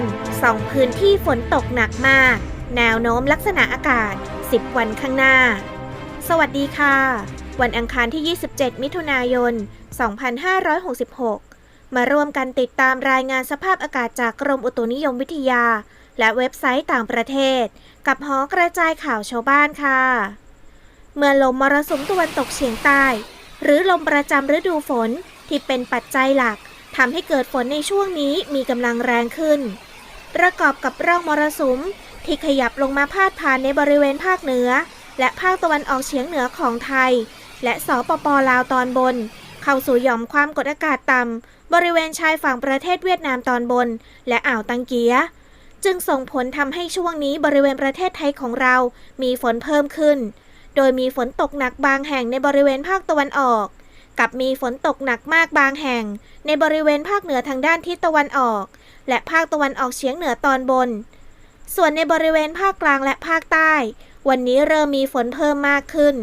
นสองพื้นที่ฝนตกหนักมาก แนวโน้มลักษณะอากาศ 10 วันข้างหน้า สวัสดีค่ะ วันอังคารที่ 27 มิถุนายน 2566 มาร่วมกันติดตามรายงานสภาพอากาศจากกรมอุตุนิยมวิทยา และเว็บไซต์ต่างประเทศ กับหอกระจายข่าวชาวบ้านค่ะ เมื่อลมมรสุมตะวันตกเฉียงใต้ หรือลมประจำฤดูฝนที่เป็นปัจจัยหลัก ทำให้เกิดฝนในช่วงนี้มีกำลังแรงขึ้น ประกอบกับร่องมรสุมที่ขยับลงมาพาดผ่านในบริเวณภาคเหนือ และภาคตะวันออกเฉียงเหนือของไทย และสปปลาวตอนบน เข้าสู่หย่อมความกดอากาศต่ำบริเวณชายฝั่งประเทศเวียดนามตอนบน และอ่าวตังเกียจึงส่งผลทำให้ช่วงนี้บริเวณประเทศไทยของเรามีฝนเพิ่มขึ้น โดยมีฝนตกหนักบางแห่งในบริเวณภาคตะวันออก กับมีฝนตกหนักมากบางแห่ง ในบริเวณภาคเหนือทางด้านทิศตะวันออก และภาคตะวันออกเฉียงเหนือตอนบน ส่วนในบริเวณภาคกลางและภาคใต้ วันนี้เริ่มมีฝนเพิ่มมากขึ้น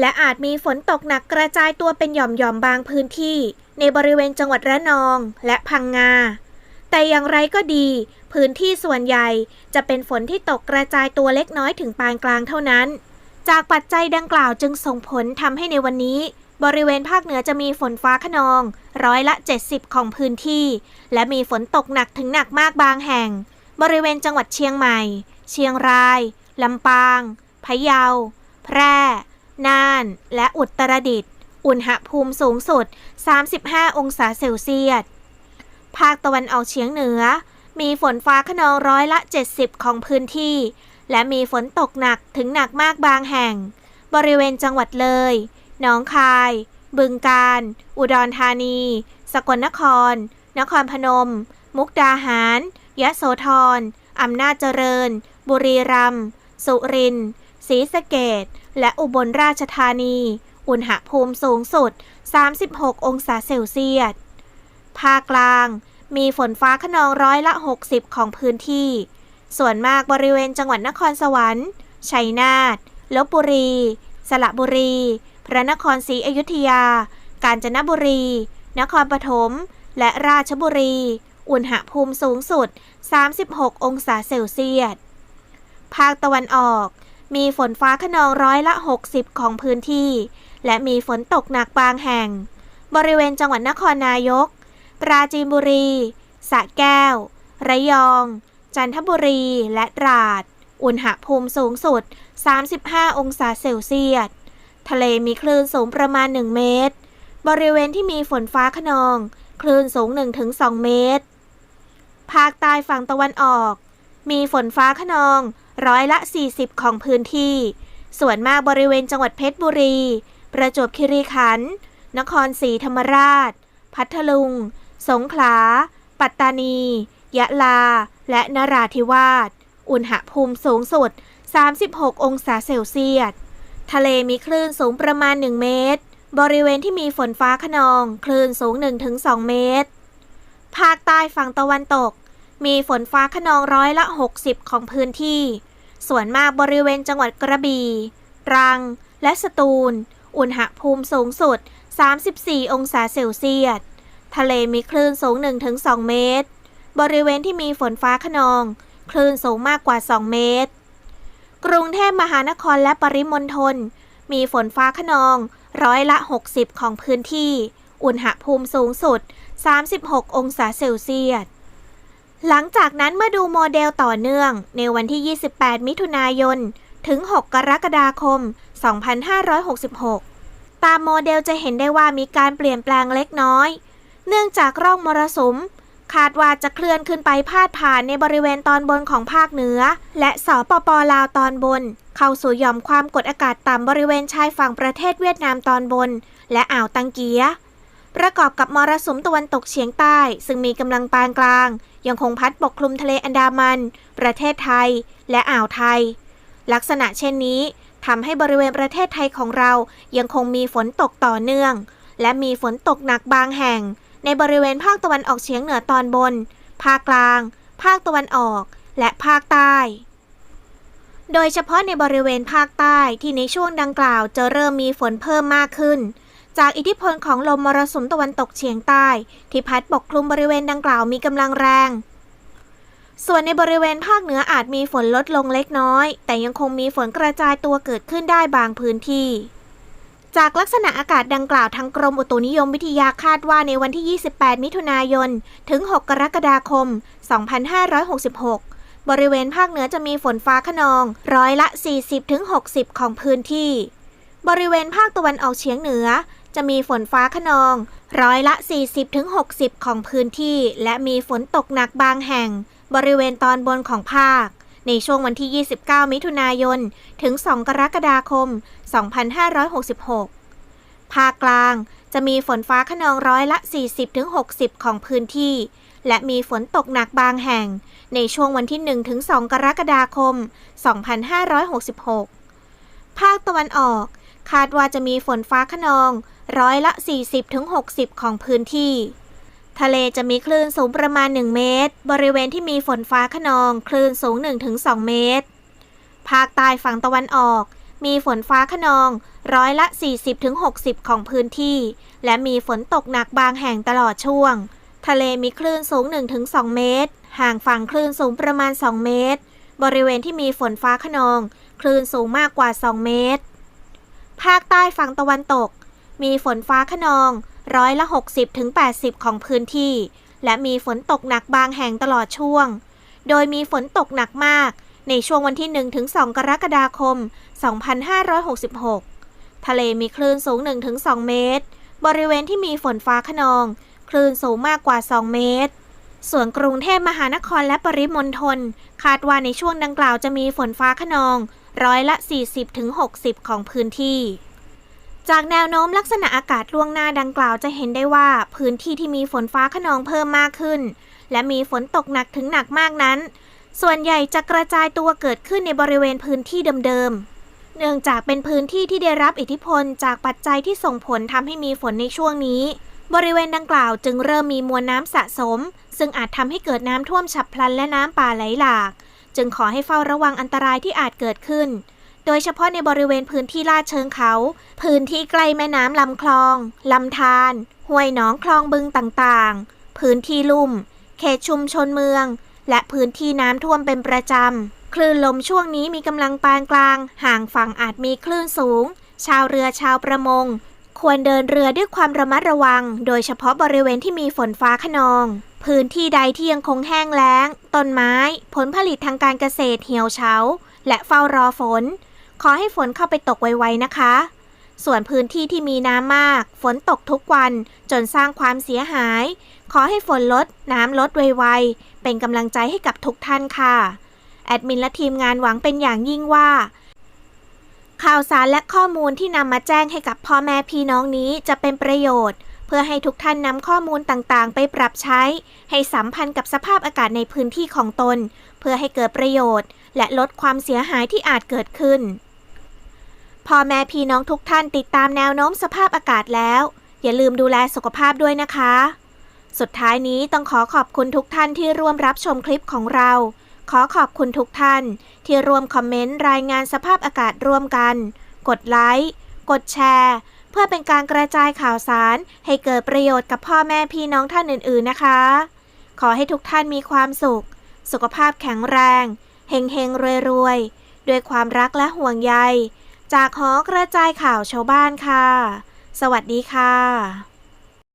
และอาจมีฝนตกหนักกระจายตัวเป็นหย่อมๆบางพื้นที่ ในบริเวณจังหวัดระนองและพังงาแต่อย่างไรก็ดี พื้นที่ส่วนใหญ่จะเป็นฝนที่ตกกระจายตัวเล็กน้อยถึงปานกลางเท่านั้น จากปัจจัยดังกล่าวจึงส่งผลทำให้ในวันนี้ บริเวณภาคเหนือจะมีฝนฟ้าขนอง ร้อยละ 70 ของพื้นที่ และมีฝนตกหนักถึงหนักมากบางแห่ง บริเวณจังหวัดเชียงใหม่ เชียงราย ลำปาง พะเยา แพร่ น่าน และอุตรดิตถ์ อุณหภูมิสูงสุด 35 องศาเซลเซียส ภาคตะวันออกเฉียงเหนือ มีฝนฟ้าขนองร้อยละ 70 ของพื้นที่ และมีฝนตกหนักถึงหนักมากบางแห่ง บริเวณจังหวัดเลย หนองคาย บึงกาฬอุดรธานี สกลนคร นครพนม มุกดาหาร ยะโสธร อำนาจเจริญ บุรีรัมย์ สุรินทร์ ศรีสะเกดและอุบลราชธานี อุณหภูมิสูงสุด 36 องศาเซลเซียส ภาคกลาง มีฝนฟ้าขนองร้อยละ 60 ของพื้นที่ ส่วนมากบริเวณจังหวัดนครสวรรค์ ชัยนาท ลบบุรี สระบุรี พระนครศรีอยุธยา กาญจนบุรี นครปฐม และราชบุรี อุณหภูมิสูงสุด 36 องศาเซลเซียส ภาคตะวันออก มีฝนฟ้าขนองร้อยละ 60 ของพื้นที่ และมีฝนตกหนักบางแห่ง บริเวณจังหวัดนครนายก ปราจีนบุรี สระแก้ว ระยอง จันทบุรี และตราด อุณหภูมิสูงสุด 35 องศาเซลเซียส ทะเลมีคลื่นสูงประมาณ 1 เมตร บริเวณที่มีฝนฟ้าขนอง คลื่นสูง 1-2 เมตร ภาคใต้ฝั่งตะวันออก มีฝนฟ้าขนอง ร้อยละ 40 ของพื้นที่ ส่วนมากบริเวณจังหวัดเพชรบุรี ประจวบคีรีขันธ์ นครศรีธรรมราช พัทลุง สงขลา ปัตตานี ยะลา และนราธิวาส อุณหภูมิสูงสุด 36 องศาเซลเซียส ทะเลมีคลื่นสูงประมาณ 1 เมตร บริเวณที่มีฝนฟ้าขนอง คลื่นสูง 1-2 เมตร ภาคใต้ฝั่งตะวันตก มีฝนฟ้าขนองร้อยละ 60 ของพื้นที่ ส่วนมากบริเวณจังหวัดกระบี่ตรัง และสตูล อุณหภูมิสูงสุด 34 องศาเซลเซียส ทะเลมีคลื่นสูง 1-2 เมตร บริเวณที่มีฝนฟ้าขนอง คลื่นสูงมากกว่า 2 เมตร กรุงเทพมหานครและปริมณฑลมีฝนฟ้าขนอง ร้อยละ 60 ของพื้นที่ อุณหภูมิสูงสุด 36 องศาเซลเซียส หลังจากนั้นเมื่อดูโมเดลต่อเนื่องในวันที่ 28 มิถุนายน ถึง 6 กรกฎาคม 2566 ตามโมเดลจะเห็นได้ว่ามีการเปลี่ยนแปลงเล็กน้อย เนื่องจากร่องมรสุม คาดว่าจะเคลื่อนขึ้นไปพาดผ่านในบริเวณตอนบนของภาคเหนือ และสปปลาวตอนบน เข้าสู่หย่อมความกดอากาศต่ำบริเวณชายฝั่งประเทศเวียดนามตอนบน และอ่าวตังเกียประกอบกับมรสุมตะวันตกเฉียงใต้ ซึ่งมีกำลังปานกลาง ยังคงพัดปกคลุมทะเลอันดามัน ประเทศไทย และอ่าวไทย ลักษณะเช่นนี้ทำให้บริเวณประเทศไทยของเรายังคงมีฝนตกต่อเนื่อง และมีฝนตกหนักบางแห่ง ในบริเวณภาคตะวันออกเฉียงเหนือตอนบน ภาคกลาง ภาคตะวันออก และภาคใต้ โดยเฉพาะในบริเวณภาคใต้ที่ในช่วงดังกล่าวจะเริ่มมีฝนเพิ่มมากขึ้น จากอิทธิพลของลมมรสุมตะวันตกเฉียงใต้ ที่พัดปกคลุมบริเวณดังกล่าวมีกำลังแรง ส่วนในบริเวณภาคเหนืออาจมีฝนลดลงเล็กน้อย แต่ยังคงมีฝนกระจายตัวเกิดขึ้นได้บางพื้นที่ จากลักษณะอากาศดังกล่าวทางกรมอุตุนิยมวิทยาคาดว่าในวันที่ 28 มิถุนายน ถึง 6 กรกฎาคม 2566 บริเวณภาคเหนือจะมีฝนฟ้าขนอง ร้อยละ 40-60 ของพื้นที่ บริเวณภาคตะวันออกเฉียงเหนือ จะมีฝนฟ้าขนอง ร้อยละ 40-60 ของพื้นที่ และมีฝนตกหนักบางแห่ง บริเวณตอนบนของภาค ในช่วงวันที่ 29 มิถุนายน ถึง 2 กรกฎาคม 2566 ภาคกลางจะมีฝนฟ้าขนองร้อยละ 40-60 ของพื้นที่ และมีฝนตกหนักบางแห่ง ในช่วงวันที่1ถึง2กรกฎาคม 2566 ภาคตะวันออก คาดว่าจะมีฝนฟ้าขนองร้อยละ 40-60 ของพื้นที่ ทะเลจะมีคลื่นสูงประมาณ 1 เมตร บริเวณที่มีฝนฟ้าขนองคลื่นสูง 1-2 เมตร ภาคใต้ฝั่งตะวันออก มีฝนฟ้าขนองร้อยละ 40-60 ของพื้นที่ และมีฝนตกหนักบางแห่งตลอดช่วง ทะเลมีคลื่นสูง 1-2 เมตร ห่างฝั่งคลื่นสูงประมาณ 2 เมตร บริเวณที่มีฝนฟ้าขนอง คลื่นสูงมากกว่า 2 เมตร ภาคใต้ฝั่งตะวันตก มีฝนฟ้าขนอง ร้อยละ 60-80 ของพื้นที่ และมีฝนตกหนักบางแห่งตลอดช่วง โดยมีฝนตกหนักมาก ในช่วงวันที่ 1-2 กรกฎาคม 2566 ทะเลมีคลื่นสูง 1-2 เมตร บริเวณที่มีฝนฟ้าขนอง คลื่นสูงมากกว่า 2 เมตร ส่วนกรุงเทพมหานครและปริมณฑลคาดว่าในช่วงดังกล่าวจะมีฝนฟ้าขนอง ร้อยละ 40-60 ของพื้นที่ จากแนวโน้มลักษณะอากาศล่วงหน้าดังกล่าวจะเห็นได้ว่า พื้นที่ที่มีฝนฟ้าขนองเพิ่มมากขึ้น และมีฝนตกหนักถึงหนักมากนั้น ส่วนใหญ่จะกระจายตัวเกิดขึ้นในบริเวณพื้นที่เดิมๆ เนื่องจากเป็นพื้นที่ที่ได้รับอิทธิพลจากปัจจัยที่ส่งผลทำให้มีฝนในช่วงนี้ บริเวณดังกล่าวจึงเริ่มมีมวลน้ำสะสม ซึ่งอาจทำให้เกิดน้ำท่วมฉับพลันและน้ำป่าไหลหลาก จึงขอให้เฝ้าระวังอันตรายที่อาจเกิดขึ้น โดยเฉพาะในบริเวณพื้นที่ลาดเชิงเขา พื้นที่ใกล้แม่น้ำลำคลอง ลำธารห้วยหนองคลองบึงต่างๆ พื้นที่ลุ่ม เขตชุมชนเมือง และพื้นที่น้ำท่วมเป็นประจำ คลื่นลมช่วงนี้มีกำลังปานกลาง ห่างฝั่งอาจมีคลื่นสูง ชาวเรือชาวประมง ควรเดินเรือด้วยความระมัดระวัง โดยเฉพาะบริเวณที่มีฝนฟ้าขนอง พื้นที่ใดที่ยังคงแห้งแล้ง ต้นไม้ ผลผลิตทางการเกษตรเหี่ยวเฉา และเฝ้ารอฝน ขอให้ฝนเข้าไปตกไวๆนะคะ ส่วนพื้นที่ที่มีน้ำมาก ฝนตกทุกวันจนสร้างความเสียหาย ขอให้ฝนลด น้ำลดไวๆ เป็นกำลังใจให้กับทุกท่านค่ะ แอดมินและทีมงานหวังเป็นอย่างยิ่งว่า ข่าวสารและข้อมูลที่นำมาแจ้งให้กับพ่อแม่พี่น้องนี้จะเป็นประโยชน์เพื่อให้ทุกท่านนำข้อมูลต่างๆ ไปปรับใช้ ให้สัมพันธ์กับสภาพอากาศในพื้นที่ของตน เพื่อให้เกิดประโยชน์ และลดความเสียหายที่อาจเกิดขึ้น พ่อแม่พี่น้องทุกท่านติดตามแนวโน้มสภาพอากาศแล้ว อย่าลืมดูแลสุขภาพด้วยนะคะ สุดท้ายนี้ต้องขอขอบคุณทุกท่านที่ร่วมรับชมคลิปของเรา ขอขอบคุณทุกท่าน ที่ร่วมคอมเมนต์รายงานสภาพอากาศร่วมกัน กดไลค์ กดแชร์ เพื่อเป็นการกระจายข่าวสาร ให้เกิดประโยชน์กับพ่อแม่พี่น้องท่านอื่น ๆนะคะ ขอให้ทุกท่านมีความสุข สุขภาพแข็งแรง เฮงเฮงรวยรวยด้วยความรักและห่วงใย จากหอกระจายข่าวชาวบ้านค่ะ สวัสดีค่ะ